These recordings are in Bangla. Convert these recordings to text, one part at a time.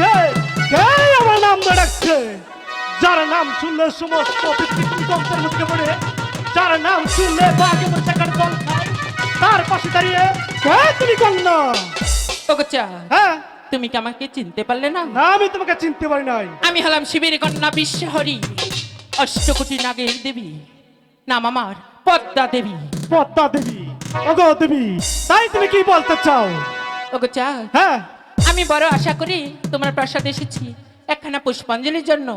কে? কে আমার নাম ডাকছে? যার নাম শুনলে সমস্ত পৃথিবী মুখে পড়ে। যার নাম শুনলে বাঘে বসে কার জল খায় তার পাশে দাঁড়িয়ে কে তুমি কন্যা? হ্যাঁ? তুমি কি আমাকে চিনতে পারলে না? না আমি তোমাকে চিনতে পারি নাই। আমি হলাম শিবির কন্যা বিশ্বহরি অষ্টকোটি নাগের দেবী। নাম আমার পদ্মা দেবী। পদ্মা দেবী। ওগো দেবী তাই তুমি কি বলতে চাও? ওগো চা হ্যাঁ? আমি বড় আশা করি তোমার প্রাসাদ এসেছি একখানা পুষ্পাঞ্জলির জন্য।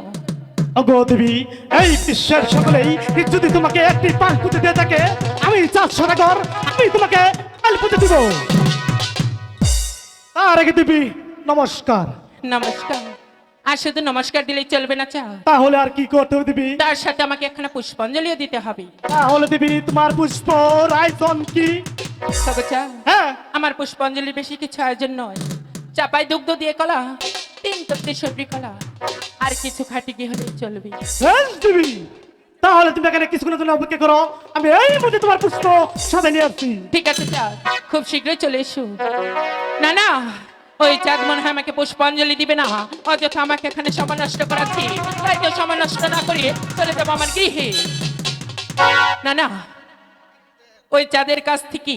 ওগো দেবী এই বিশ্বের সকলেই যদি তোমাকে একটি পাল পুঁতে দিয়ে থাকে আমি চার সদাগর আমি তোমাকে পাল পুঁতে দিব। তার আগে দেবী নমস্কার। নমস্কার। আর শুধু নমস্কার দিলেই চলবে না চা তাহলে আর কি করতে হবে দেবী? তার সাথে আমাকে একখানা পুষ্পাঞ্জলিও দিতে হবে। তাহলে দেবী তোমার পুষ্প রায়তন কি? তবে চা হ্যাঁ। আমার পুষ্পাঞ্জলির বেশি কিছু আয়োজন নয়। চাপাই দুগ্ধ দিয়ে কলা তিন তত্ত্বে সবরি কলা আর কিছু খাটি কি হলে চলবে। তাহলে তুমি এখানে কিছুক্ষণের জন্য অপেক্ষা করো। আমি এই মধ্যে তোমার পুষ্প সাথে নিয়ে আসছি। ঠিক আছে চাঁদ খুব শীঘ্রই চলে এসো। না না ওই চাঁদ মনে হয় আমাকে পুষ্পাঞ্জলি দিবে না। অযথা আমাকে এখানে সময় নষ্ট করাচ্ছি। তাই তো সময় নষ্ট না করিয়ে চলে যাব আমার গৃহে। না না ওই চাঁদের কাছ থেকে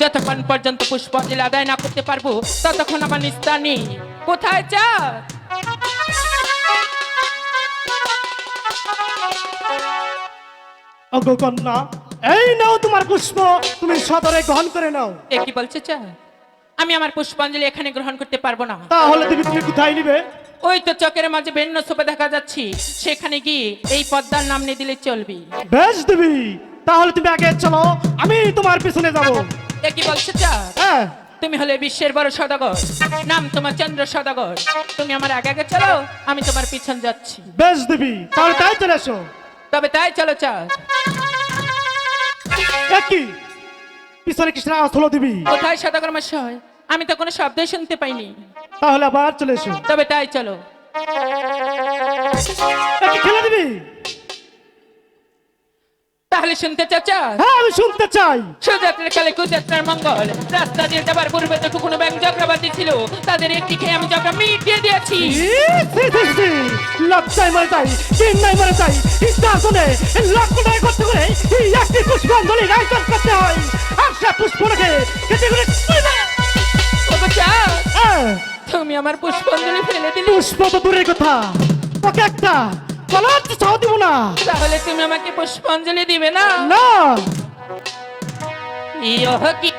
যতক্ষণ পর্যন্ত পুষ্পাঞ্জলি আদায় না করতে পারব ততক্ষণ আমার নিস্তার নেই কোথায় ওগো কন্যা এই নাও তোমার পুষ্প তুমি সদরে গ্রহণ করে নাও। এ কি বলছে চাঁদ আমি আমার পুষ্পাঞ্জলি এখানে গ্রহণ করতে পারব না। তাহলে দেবী তুমি কোথায় নিবে? ওই তো চকের মাঝে ভিন্ন সোপে দেখা যাচ্ছি সেখানে গিয়ে এই পদ্মার নাম নিয়ে দিলে চলবি। বেশ দেবী তাহলে তুমি আগে চলো আমি তোমার পিছনে যাব। কি বলছো চাঁদ হ্যাঁ। তুমি হলে বিশ্বের বড় সদাগর। নাম তোমার চন্দ্র সদাগর। তুমি আমার আগে আগে চলো আমি তোমার পিছন যাচ্ছি। বেশ দেবী তাহলে তাই চলে এসো। তবে তাই চলো চাঁদ একই পিছনে কৃষ্ণ আওয়াজ হলো দেবী। কোথায় সদাগর মশাই আমি তো কোনো শব্দই শুনতে পাইনি। তাহলে আবার চলে এসো। তবে তাই চলো। একই খেলে দিবি? তাহলে শুনতে চাচা হ্যাঁ আমি শুনতে চাই। সুযাত্রার কালে কুযাত্রার মঙ্গল। রাস্তা দিয়ে যাবার পূর্বে তো কোনো ব্যাংক চক্রবাদী ছিল। তাদের একটি খেয়ে আমি চক্র মিটিয়ে দিয়েছি। লজ্জায় মরে যাই চিন্নায় মরে যাই ইচ্ছা শুনে লক্ষ টাকা করতে করে এই একটি পুষ্পাঞ্জলি আয়োজন করতে হয়। আর সে পুষ্প রেখে কেটে করে হ্যাঁ, তুমি আমার পুষ্পাঞ্জলি ফেলে দিলে। পুষ্প তো দূরের কথা। ওকে একটা কলার চাও দিব না। তাহলে তুমি আমাকে পুষ্পাঞ্জলি দিবে না? না। ইহ কি?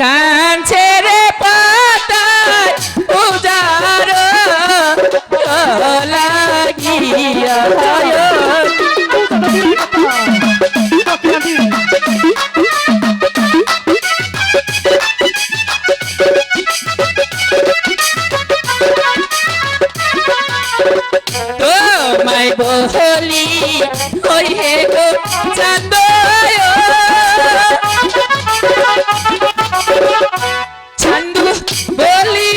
কাঞ্চে রে পাতায় উজার লাগিয়া বলি ওই হে গো চান্দ চান্দু বলি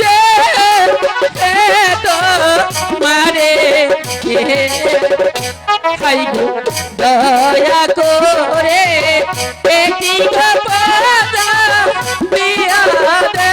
যে তো মারে গো দয়া করে একটি গপদা দিয়া দে।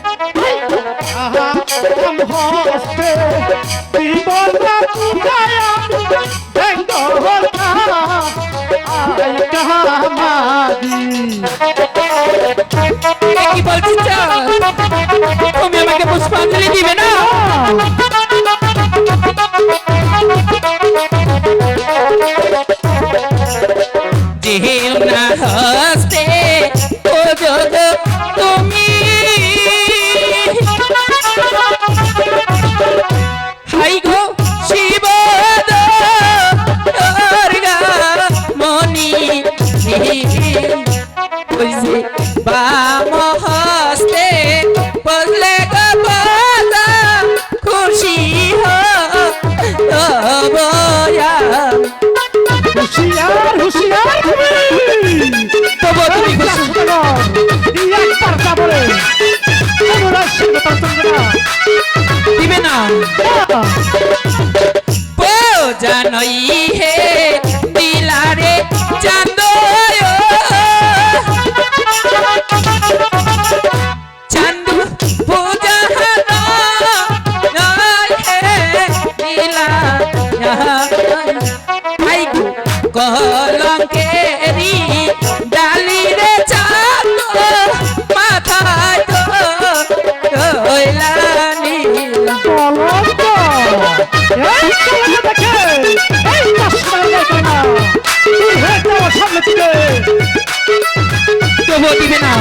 হস্তে হস্তে বিবর্ণা পূজায়া ব্যঙ্গ হতা আই কামাদি কি বলছিস তুমি আমাকে পুষ্পাঞ্জলি দিবে না যেও না হস্তে ও যোগ বোঝানই তবু দিবে না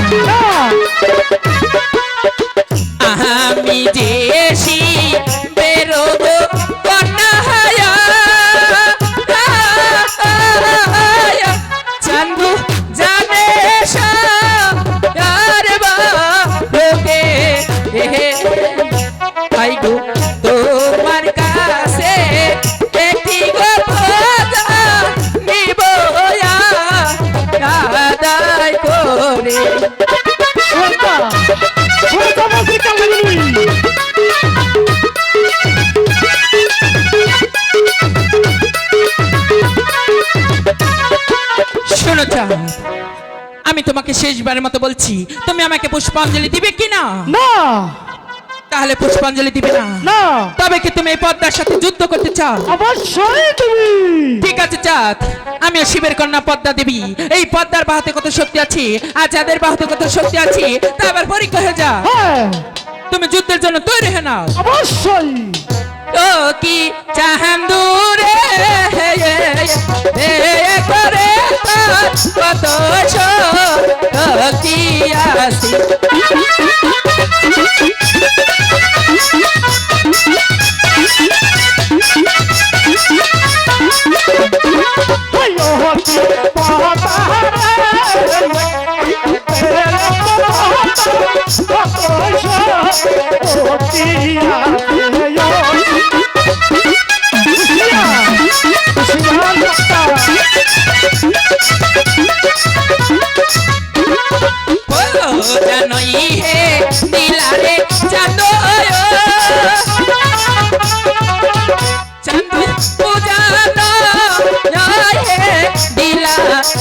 আমি যেসি বেরোব শোনো চাঁদ, আমি তোমাকে শেষবারের মতো বলছি তুমি আমাকে পুষ্পাঞ্জলি দিবে কি না। না তাহলে পুষ্পাঞ্জলি দিবে না। না। তবে কি তুমি এই পদ্মার সাথে যুদ্ধ করতে চাও? অবশ্যই তুমি। ঠিক আছে চাঁদ। আমিও শিবের কন্যা পদ্মা দেবী। এই পদ্মার বাহাতে কত শক্তি আছে আর যাদের বাহাতে কত শক্তি আছে তা আবার পরীক্ষা হয়ে যা হ্যাঁ। তুমি যুদ্ধের জন্য তৈরি হয়ে নাও। অবশ্যই। কি চাহান্দুরে করে কত শক্তি আছে। ওই হতি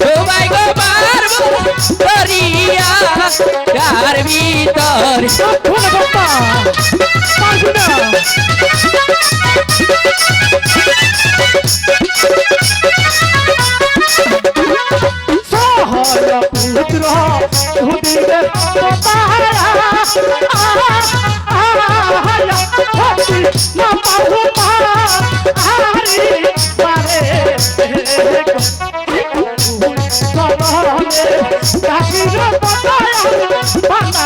তোমায় গো পারব করিয়া কার ভিতর ছয়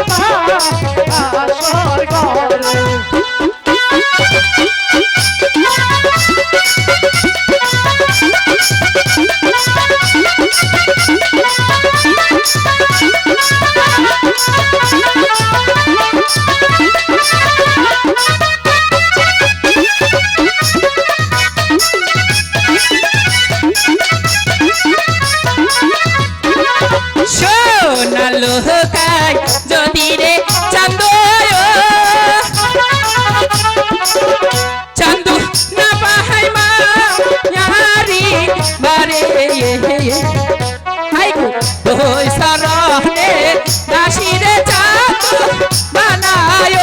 আমাকে যাবে হাই গো ওই সরনে দাসিরে চান্দু বানায়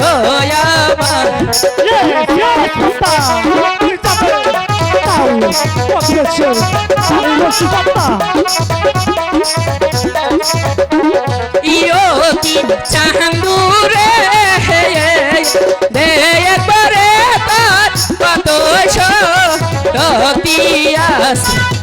ও আমার yes, puta! Gritabe! Au! Podwiecie! Ale nosi papa! ইয়ো কি চান্দুরে দে একবারে তার কত শক্তি আছে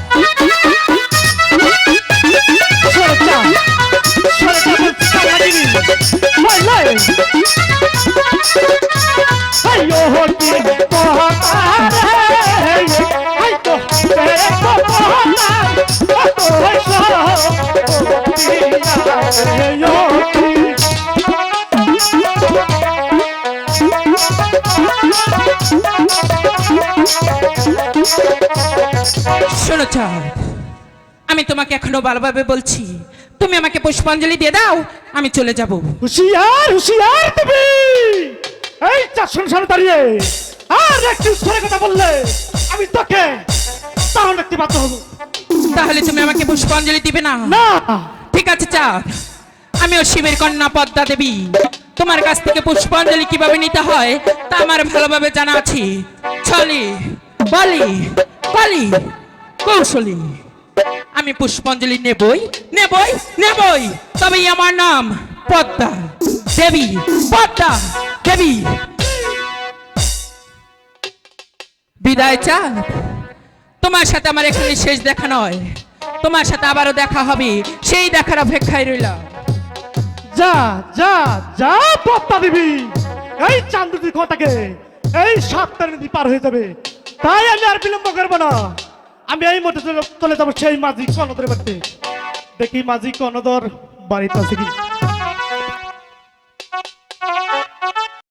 শোনো চাঁদ আমি তোমাকে এখনও ভালোভাবে বলছি তুমি আমাকে পুষ্পাঞ্জলি দিয়ে দাও আমি চলে যাব। হুশিয়ার হুশিয়ার তুমি! এই চার সংসারে দাঁড়িয়ে। আর একটু কথা বললে আমি তোকে তাহলে একটি বাধ্য হব। তাহলে তুমি আমাকে পুষ্পাঞ্জলি দিবে না? না। ঠিক আছে চাঁদ আমিও শিবের কন্যা পদ্মা দেবী। তোমার কাছ থেকে পুষ্পাঞ্জলি কীভাবে নিতে হয় তা আমার ভালোভাবে জানা আছে। ছলি বলি বলি কৌশলী। আমি পুষ্পাঞ্জলি নেবই নেবই নেবই। তবেই আমার নাম পদ্মা দেবী পদ্মা দেবী। বিদায় চাঁদ। তোমার সাথে আমার এখানে শেষ দেখা নয়। তোমার সাথে আবারও দেখা হবে। সেই দেখার অপেক্ষায় রইলাম যা যা যা পত্তা দিবি। এই চান্দুটি কথাকে এই সাতটা নদী পার হয়ে যাবে। তাই আমি আর বিলম্ব করব না। আমি এই মধ্যে চলে- যাব সেই মাঝি কনদরে বাড়িতে। দেখি মাঝি কনদর বাড়িতে আছে কি